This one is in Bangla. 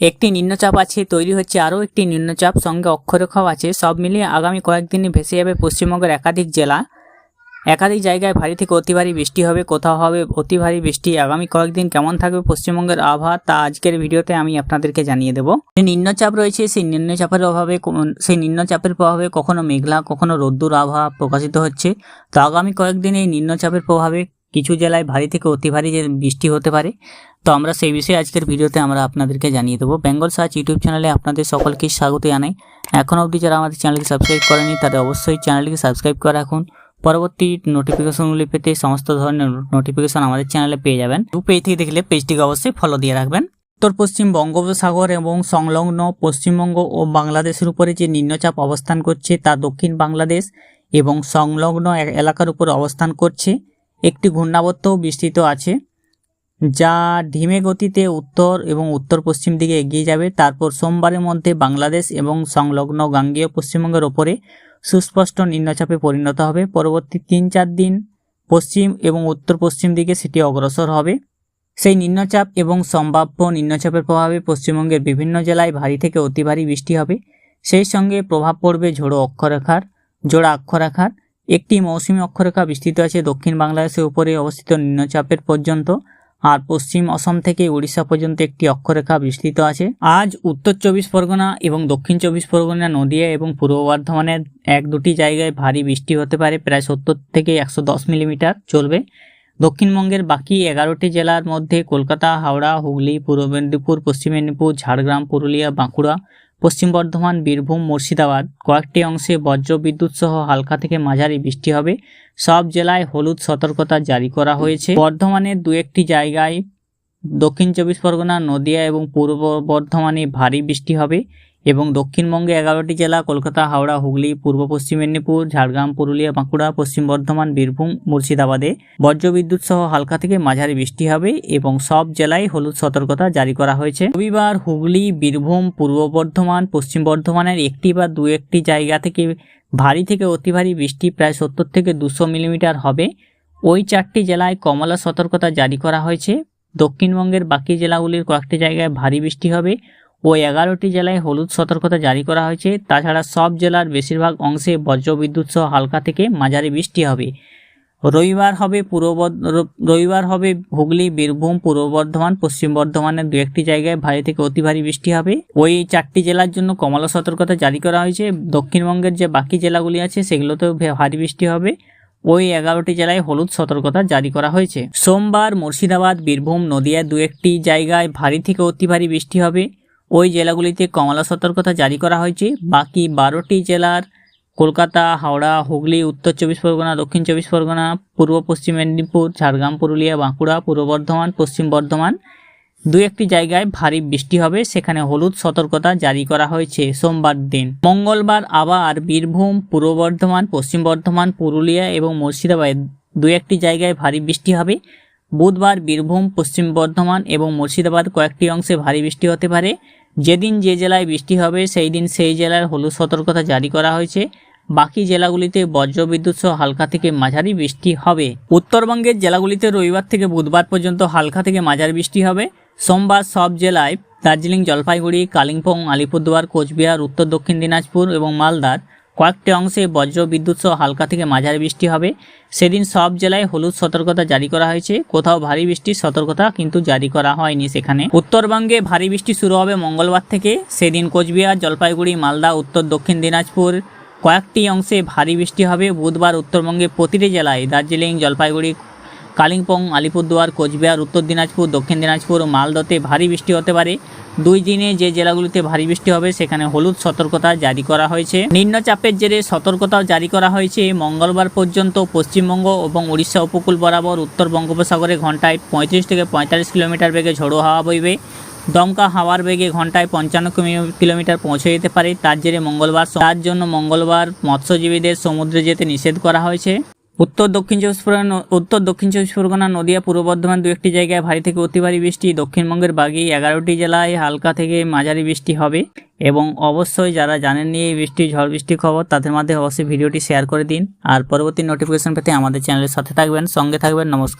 একটি নিম্নচাপ আছে, তৈরি হচ্ছে আরও একটি নিম্নচাপ। সঙ্গে অক্ষরেখাও আছে। সব মিলিয়ে আগামী কয়েকদিনে ভেসে যাবে পশ্চিমবঙ্গের একাধিক জেলা। একাধিক জায়গায় ভারী থেকে অতি ভারী বৃষ্টি হবে, কোথাও হবে অতি ভারী বৃষ্টি। আগামী কয়েকদিন কেমন থাকবে পশ্চিমবঙ্গের আবহাওয়া তা আজকের ভিডিওতে আমি আপনাদেরকে জানিয়ে দেবো। যে নিম্নচাপ রয়েছে, সেই নিম্নচাপের অভাবে সেই নিম্নচাপের প্রভাবে কখনো মেঘলা, কখনো রোদ্দুর আবহাওয়া প্রকাশিত হচ্ছে। তো আগামী কয়েকদিন এই নিম্নচাপের প্রভাবে কিছু জেলায় ভারী থেকে অতি ভারী যে বৃষ্টি হতে পারে, তো আমরা সেই বিষয়ে আজকের ভিডিওতে আমরা আপনাদেরকে জানিয়ে দেবো। বেঙ্গল সার্চ ইউটিউব চ্যানেলে আপনাদের সকলকে স্বাগত জানাই। এখনও অবধি যারা আমাদের চ্যানেলকে সাবস্ক্রাইব করেনি, তাদের অবশ্যই চ্যানেলটিকে সাবস্ক্রাইব করে রাখুন। পরবর্তী নোটিফিকেশনগুলি পেতে সমস্ত ধরনের নোটিফিকেশন আমাদের চ্যানেলে পেয়ে যাবেন। দু পেজ থেকে দেখলে পেজটিকে অবশ্যই ফলো দিয়ে রাখবেন। উত্তর, পশ্চিম বঙ্গোপসাগর এবং সংলগ্ন পশ্চিমবঙ্গ ও বাংলাদেশের উপরে যে নিম্নচাপ অবস্থান করছে, তা দক্ষিণ বাংলাদেশ এবং সংলগ্ন এলাকার উপর অবস্থান করছে। একটি ঘূর্ণাবর্তও বিস্তৃত আছে, যা ধীমে গতিতে উত্তর এবং উত্তর পশ্চিম দিকে এগিয়ে যাবে। তারপর সোমবারের মধ্যে বাংলাদেশ এবং সংলগ্ন গাঙ্গেয় পশ্চিমবঙ্গের ওপরে সুস্পষ্ট নিম্নচাপে পরিণত হবে। পরবর্তী তিন চার দিন পশ্চিম এবং উত্তর পশ্চিম দিকে সেটি অগ্রসর হবে। সেই নিম্নচাপ এবং সম্ভাব্য নিম্নচাপের প্রভাবে পশ্চিমবঙ্গের বিভিন্ন জেলায় ভারী থেকে অতি ভারী বৃষ্টি হবে। সেই সঙ্গে প্রভাব পড়বে ঝোড়ো অক্ষরেখার, জোড়া অক্ষরেখার একটি মৌসুমী অক্ষরেখা বিস্তৃত আছে দক্ষিণ বাংলাদেশের উপরে অবস্থিত নিম্নচাপের পর্যন্ত আর পশ্চিম অসম থেকে উড়িষ্যা পর্যন্ত একটি অক্ষরেখা বিস্তৃত আছে। আজ উত্তর চব্বিশ পরগনা এবং দক্ষিণ চব্বিশ পরগনা, নদিয়া এবং পূর্ব বর্ধমানের এক দুটি জায়গায় ভারী বৃষ্টি হতে পারে, প্রায় সত্তর থেকে একশো দশ মিলিমিটার চলবে। দক্ষিণবঙ্গের বাকি এগারোটি জেলার মধ্যে কলকাতা, হাওড়া, হুগলি, পূর্ব মেদিনীপুর, পশ্চিম মেদিনীপুর, ঝাড়গ্রাম, পুরুলিয়া, বাঁকুড়া পশ্চিম বর্ধমান, বীরভূম, মুর্শিদাবাদ, কয়েকটি অংশে বজ্র বিদ্যুৎ সহ হালকা থেকে মাঝারি বৃষ্টি হবে। সব জেলায় হলুদ সতর্কতা জারি করা হয়েছে। বর্ধমানের দু একটি জায়গায় দক্ষিণ চব্বিশ পরগনা, নদিয়া এবং পূর্ব বর্ধমানে ভারী বৃষ্টি হবে। এবং দক্ষিণবঙ্গে এগারোটি জেলা, কলকাতা, হাওড়া, হুগলি, পূর্ব পশ্চিম মেদিনীপুর, ঝাড়গ্রাম, পুরুলিয়া, বাঁকুড়া, পশ্চিম বর্ধমান, বীরভূম, মুর্শিদাবাদে বজ্রবিদ্যুৎ সহ হালকা থেকে মাঝারি বৃষ্টি হবে এবং সব জেলায় হলুদ সতর্কতা জারি করা হয়েছে। রবিবার হুগলি, বীরভূম, পূর্ব বর্ধমান, পশ্চিম বর্ধমানের একটি বা দু একটি জায়গা থেকে ভারী থেকে অতি ভারী বৃষ্টি প্রায় সত্তর থেকে দুশো মিলিমিটার হবে। ওই চারটি জেলায় কমলা সতর্কতা জারি করা হয়েছে। দক্ষিণবঙ্গের বাকি জেলাগুলির কয়েকটি জায়গায় ভারী বৃষ্টি হবে। ও এগারোটি জেলায় হলুদ সতর্কতা জারি করা হয়েছে। তাছাড়া সব জেলার বেশিরভাগ অংশে বজ্রবিদ্যুৎ সহ হালকা থেকে মাঝারি বৃষ্টি হবে। রবিবার হবে পূর্ব রবিবার হবে হুগলি, বীরভূম, পূর্ব বর্ধমান, পশ্চিম বর্ধমানের দু একটি জায়গায় ভারী থেকে অতি ভারী বৃষ্টি হবে। ওই চারটি জেলার জন্য কমলা সতর্কতা জারি করা হয়েছে। দক্ষিণবঙ্গের যে বাকি জেলাগুলি আছে, সেগুলোতেও ভারী বৃষ্টি হবে। ওই এগারোটি জেলায় হলুদ সতর্কতা জারি করা হয়েছে। সোমবার মুর্শিদাবাদ, বীরভূম নদিয়া দু একটি জায়গায় ভারী থেকে অতি ভারী বৃষ্টি হবে। ওই জেলাগুলিতে কমলা সতর্কতা জারি করা হয়েছে। বাকি বারোটি জেলার কলকাতা, হাওড়া, হুগলি, উত্তর চব্বিশ পরগনা, দক্ষিণ চব্বিশ পরগনা, পূর্ব পশ্চিম মেদিনীপুর, ঝাড়গ্রাম, পুরুলিয়া, বাঁকুড়া, পূর্ব বর্ধমান, পশ্চিম বর্ধমান। দু একটি জায়গায় ভারী বৃষ্টি হবে, সেখানে হলুদ সতর্কতা জারি করা হয়েছে সোমবার দিন। মঙ্গলবার আবার বীরভূম, পূর্ব বর্ধমান, পশ্চিম বর্ধমান, পুরুলিয়া এবং মুর্শিদাবাদ দু একটি জায়গায় ভারী বৃষ্টি হবে। বুধবার বীরভূম, পশ্চিম বর্ধমান এবং মুর্শিদাবাদ কয়েকটি অংশে ভারী বৃষ্টি হতে পারে। যেদিন যে জেলায় বৃষ্টি হবে, সেই দিন সেই জেলার হলুদ সতর্কতা জারি করা হয়েছে। বাকি জেলাগুলিতে বজ্রবিদ্যুৎ সহ হালকা থেকে মাঝারি বৃষ্টি হবে। উত্তরবঙ্গের জেলাগুলিতে রবিবার থেকে বুধবার পর্যন্ত হালকা থেকে মাঝারি বৃষ্টি হবে। সোমবার সব জেলায় দার্জিলিং, জলপাইগুড়ি, কালিম্পং, আলিপুরদুয়ার, কোচবিহার, উত্তর দক্ষিণ দিনাজপুর এবং মালদার কয়েকটি অংশে বজ্র বিদ্যুৎ সহ হালকা থেকে মাঝারি বৃষ্টি হবে। সেদিন সব জেলায় হলুদ সতর্কতা জারি করা হয়েছে। কোথাও ভারী বৃষ্টির সতর্কতা কিন্তু জারি করা হয়নি সেখানে। উত্তরবঙ্গে ভারী বৃষ্টি শুরু হবে মঙ্গলবার থেকে। সেদিন কোচবিহার, জলপাইগুড়ি, মালদা, উত্তর দক্ষিণ দিনাজপুর। কয়েকটি অংশে ভারী বৃষ্টি হবে। বুধবার উত্তরবঙ্গে প্রতিটি জেলায় দার্জিলিং, জলপাইগুড়ি কালিম্পং, আলিপুরদুয়ার, কোচবিহার, উত্তর দিনাজপুর, দক্ষিণ দিনাজপুর, মালদতে ভারী বৃষ্টি হতে পারে। দুই দিনে যে জেলাগুলিতে ভারী বৃষ্টি হবে, সেখানে হলুদ সতর্কতা জারি করা হয়েছে। নিম্নচাপের জেরে সতর্কতাও জারি করা হয়েছে। মঙ্গলবার পর্যন্ত পশ্চিমবঙ্গ এবং উড়িষ্যা উপকূল বরাবর উত্তর বঙ্গোপসাগরে ঘন্টায় পঁয়ত্রিশ থেকে পঁয়তাল্লিশ কিলোমিটার বেগে ঝোড়ো হাওয়া বইবে। দমকা হাওয়ার বেগে ঘন্টায় পঞ্চান্ন কিলোমিটার পৌঁছে যেতে পারে। তার জেরে মঙ্গলবার তার জন্য মঙ্গলবার মৎস্যজীবীদের সমুদ্রে যেতে নিষেধ করা হয়েছে। উত্তর দক্ষিণ চব্বিশ পরগনা উত্তর দক্ষিণ চব্বিশ পরগনা নদিয়া, পূর্ব বর্ধমান দু একটি জায়গায় ভারী থেকে অতি ভারী বৃষ্টি, দক্ষিণবঙ্গের বাগি এগারোটি জেলায় হালকা থেকে মাঝারি বৃষ্টি হবে এবং অবশ্যই যারা জানেন নিয়ে এই বৃষ্টি, ঝড় বৃষ্টির খবর, তাদের মধ্যে অবশ্যই ভিডিওটি শেয়ার করে দিন। আর পরবর্তী নোটিফিকেশন পেতে আমাদের চ্যানেলের সাথে থাকবেন, সঙ্গে থাকবেন, নমস্কার।